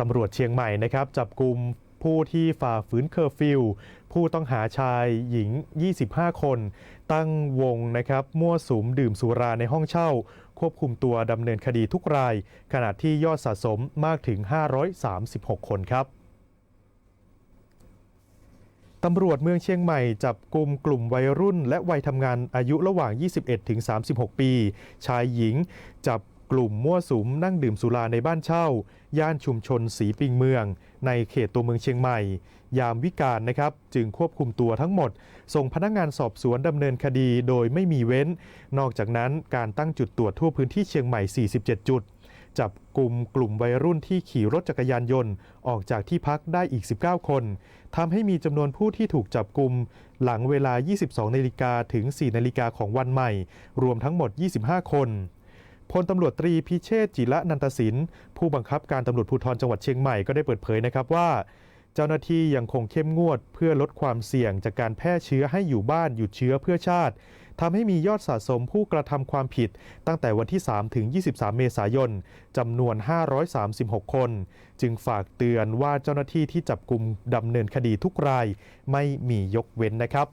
ตำรวจเชียงใหม่นะครับจับกลุ่มผู้ที่ฝ่าฝืนเคอร์ฟิวผู้ต้องหาชายหญิง 25 คน ตั้งวงนะครับมั่วสุมดื่มสุราในห้องเช่า ควบคุมตัวดำเนินคดีทุกราย ขณะที่ยอดสะสมมากถึง 536 คนครับตำรวจเมืองเชียงใหม่จับกลุ่มกลุ่มวัยรุ่น และวัยทำงานอายุระหว่าง 21ถึง36 ปี ชายหญิง จับ กลุ่มมั่วสุมนั่งดื่มสุราในบ้านเช่า ย่านชุมชนสีปิงเมือง ในเขตตัวเมืองเชียงใหม่ ยามวิกาลนะครับ จึงควบคุมตัวทั้งหมด ส่งพนักงานสอบสวนดำเนินคดีโดยไม่มีเว้น นอกจากนั้นการตั้งจุดตรวจทั่วพื้นที่เชียงใหม่ 47 จุด จับกลุ่มกลุ่มวัยรุ่นที่ขี่รถจักรยานยนต์ ออกจากที่พักได้อีก 19 คนทำให้มีจำนวนผู้ที่ถูกจับกลุ่มหลังเวลา 22นาฬิกาถึง 4นาฬิกาของวันใหม่ รวมทั้งหมด 25 คน พลตำรวจตรีพิเชษจิระนันตสิน ผู้บังคับการตำรวจภูธรจังหวัดเชียงใหม่ก็ได้เปิดเผยนะครับว่า เจ้าหน้าที่ยังคงเข้มงวดเพื่อลดความเสี่ยงจากการแพร่เชื้อให้อยู่บ้านหยุดเชื้อเพื่อชาติทำให้มียอดสะสมผู้กระทำความผิด ตั้งแต่วันที่ 3 ถึง 23 เมษายนจำนวน 536 คน จึงฝากเตือนว่าเจ้าหน้าที่ที่จับกลุ่มดำเนินคดีทุกรายไม่มียกเว้นนะครับ